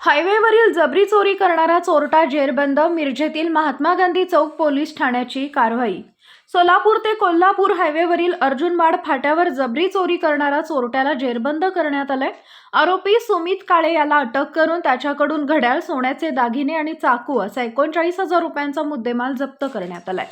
हायवेवरील जबरी चोरी करणारा चोरटा जेरबंद मिरजेतील महात्मा गांधी चौक पोलीस ठाण्याची कारवाई सोलापूर ते कोल्हापूर हायवेवरील अर्जुनवाड फाट्यावर जबरी चोरी करणारा चोरट्याला जेरबंद करण्यात आलंय. आरोपी सुमित काळे याला अटक करून त्याच्याकडून घड्याळ सोन्याचे दागिने आणि चाकू असा एकोणचाळीस हजार रुपयांचा मुद्देमाल जप्त करण्यात आलाय.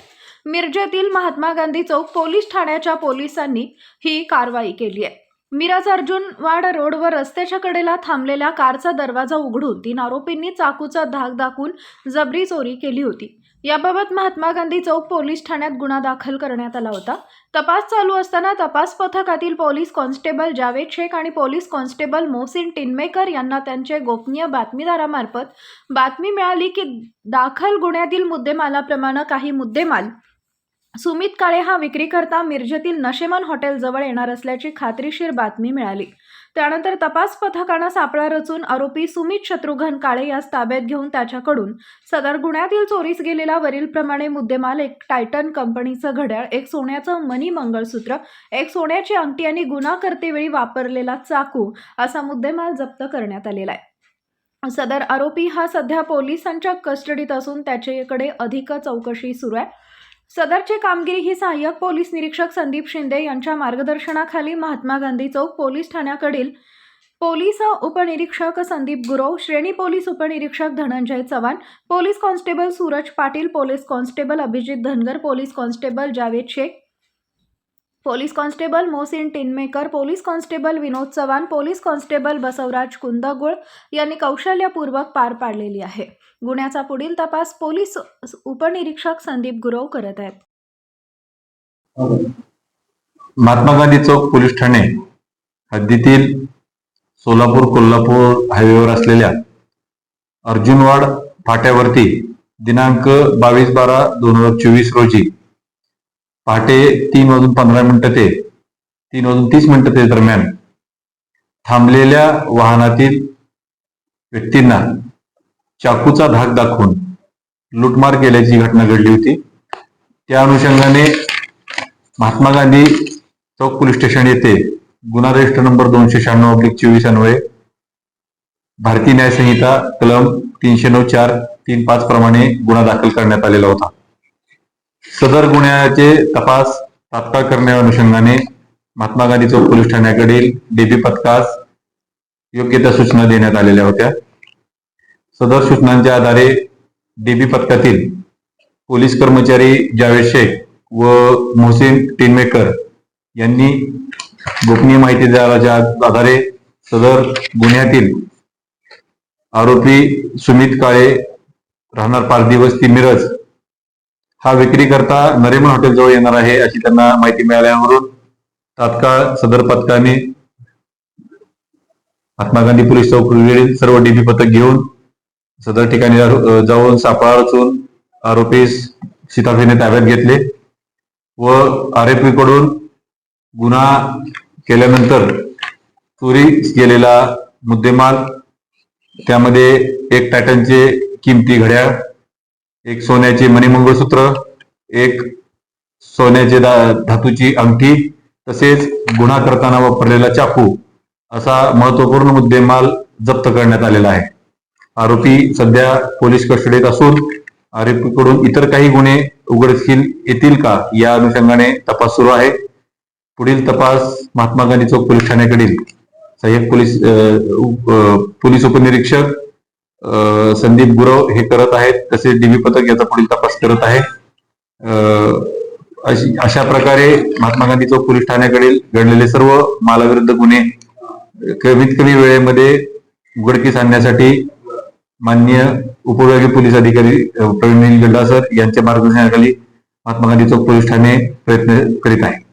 मिरजेतील महात्मा गांधी चौक पोलीस ठाण्याच्या पोलिसांनी ही कारवाई केली आहे. मिराज अर्जुनवाड रोडवर रस्त्याच्या कडेला थांबलेल्या कारचा दरवाजा उघडून तीन आरोपींनी चाकूचा धाक दाखवून जबरी चोरी केली होती. याबाबत महात्मा गांधी चौक पोलीस ठाण्यात गुन्हा दाखल करण्यात आला होता. तपास चालू असताना तपास पथकातील पोलीस कॉन्स्टेबल जावेद शेख आणि पोलीस कॉन्स्टेबल मोहसिन टिनमेकर यांना त्यांचे गोपनीय बातमीदारामार्फत बातमी मिळाली की दाखल गुन्ह्यातील मुद्देमालाप्रमाणे काही मुद्देमाल सुमित काळे हा विक्रीकर्ता मिरजेतील नशेमन हॉटेलजवळ येणार असल्याची खात्रीशीर बातमी मिळाली. त्यानंतर तपास पथकानं सापळा रचून आरोपी सुमित शत्रुघ्न काळे यास ताब्यात घेऊन त्याच्याकडून सदर गुन्ह्यातील चोरीस गेलेला वरीलप्रमाणे मुद्देमाल एक टायटन कंपनीचं घड्याळ एक सोन्याचं मनी मंगळसूत्र एक सोन्याची अंगठी आणि गुन्हा करतेवेळी वापरलेला चाकू असा मुद्देमाल जप्त करण्यात आलेला आहे. सदर आरोपी हा सध्या पोलिसांच्या कस्टडीत असून त्याच्याकडे अधिक चौकशी सुरू आहे. सदरची कामगिरी ही सहाय्यक पोलीस निरीक्षक संदीप शिंदे यांच्या मार्गदर्शनाखाली महात्मा गांधी चौक पोलीस ठाण्याकडील पोलीस उपनिरीक्षक संदीप गुरव श्रेणी पोलीस उपनिरीक्षक Dhananjay Chavan police constable Suraj Patil police constable Abhijit Dhangar police constable Javed Shaikh police constable Mohsin Tinmaker police constable Vinod Chavan police constable Basavraj Kundgul यांनी कौशल्यपूर्वक पार पाडलेली आहे. गुन्ह्याचा पुढील तपास पोलीस उपनिरीक्षक संदीप गुरव करत आहेत. महात्मा गांधी चौक पोलीस ठाणे हद्दीतील सोलापूर कोल्हापूर हायवेवर असलेल्या अर्जुनवाड फाट्यावरती दिनांक बावीस बारा दोन हजार चोवीस रोजी पहाटे तीन वाजून पंधरा मिनिटं ते तीन वाजून तीस मिनिटं ते दरम्यान थांबलेल्या वाहनातील व्यक्तींना चाकूचा धाक दाखवून लुटमार केल्याची घटना घडली होती. त्या अनुषंगाने महात्मा गांधी चौक पोलीस स्टेशन येथे गुन्हा रजिस्टर नंबर दोनशे शहाण्णव अब्लिक चोवीस अन्वये भारतीय न्यायसंहिता कलम तीनशे नऊ चार तीन पाच प्रमाणे गुन्हा दाखल करण्यात आलेला होता. सदर गुन्ह्याचे तपास तात्काळ करण्या अनुषंगाने महात्मा गांधी चौक पोलीस ठाण्याकडील डीबी पथकास योग्य त्या सूचना देण्यात आलेल्या होत्या. सदर सूचनांच्या आधारे डीबी पथकातील पोलीस कर्मचारी जावेद शेख व मोहसिन टिनमेकर यांनी गोपनीय माहिती द्याच्या आधारे सदर गुन्ह्यातील आरोपी सुमित काळे राहणार पारधी वस्ती मिरज हा विक्री करता नरेमन हॉटेल जवळ येणार आहे अशी त्यांना माहिती मिळाल्यावरून तात्काळ सदर पथकाने महात्मा गांधी पोलीस चौकीवरील सर्व डीबी पथक घेऊन सदर ठिकाणी जाऊन सापळा रचून आरोपीस सीताफेने ताब्यात घेतले व आरोपी कडून गुन्हा केल्यानंतर चोरी गेलेला मुद्देमाल त्यामध्ये एक टायटनचे किमती घड्याळ एक सोन्याचे मणिमंगळसूत्र एक सोन्याचे दा धातूची अंगठी तसेच गुन्हा करताना वापरलेला चाकू असा महत्त्वपूर्ण मुद्देमाल जप्त करण्यात आलेला आहे. आरोपी सध्या पोलीस कस्टडीत असून आरोपीकडून इतर काही गुन्हे उघडकीस येतील का या अनुषंगाने तपास सुरू आहे. पुढील तपास महात्मा गांधी चौक पोलीस ठाण्याकडील सहाय्यक पोलीस पोलीस उपनिरीक्षक संदीप गुरव हे करत आहेत. तसेच डीबी पथक याचा पुढील तपास करत आहे. अशी- अशा प्रकारे महात्मा गांधी चौक पोलीस ठाण्याकडील घडलेले सर्व मालाविरुद्ध गुन्हे कमीत कमी वेळेमध्ये उघडकीस आणण्यासाठी माननीय उपविभागीय पोलीस अधिकारी प्रवीण गड्डा सर यांच्या मार्गदर्शनाखाली महात्मा गांधी चौक पोलीस ठाणे प्रयत्न करीत आहे.